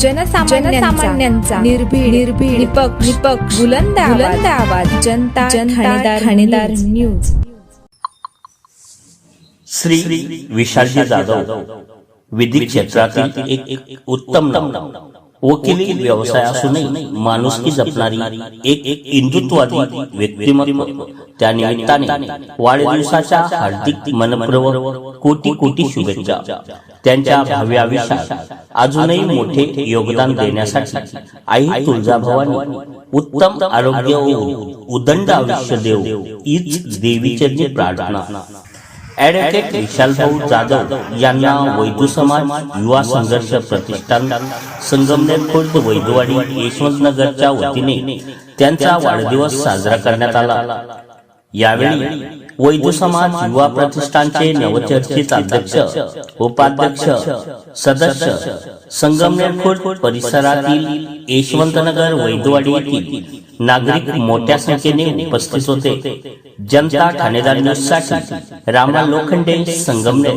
जनसामान्यांचा. निर्भीड निर्भीड. निपक्ष निपक्ष. बुलंद बुलंद आवाज. जनता जनता ठाणेदार न्यूज. श्री विशालजी जाधव विधी क्षेत्रातील एक उत्तम नाव वकिली व्यवसाय असूनही माणुसकी जपणारी एक एक हिंदुत्वादी व्यक्तिमत्व. त्या निमित्ताने वाढदिवसाच्या हार्दिक मनपूर्वक कोटी कोटी शुभेच्छा. त्यांच्या भावी आयुष्यात. अजूनही मोठे योगदान देण्यासाठी आई तुळजाभवानी उत्तम आरोग्य उदंड आयुष्य देव हीच देवीचरणी प्रार्थना. ऍडव्होकेट विशालभाऊ जाधव यांना वैदू समाज युवा संघर्ष प्रतिष्ठान संगमनेर खुर्द वैदवाडी यशवंतनगरच्या वतीने त्यांचा वाढदिवस साजरा करण्यात आला. यावेळी वैदू समाज युवा प्रतिष्ठानचे नवचर्चित अध्यक्ष उपाध्यक्ष सदस्य संगमनेर खुर्द परिसरातील यशवंतनगर वैद्यवाडी येथील नागरिक मोठ्या संख्येने उपस्थित होते. जनता ठाणेदार न्यूजसाठी रामराव लोखंडे संगमनेर.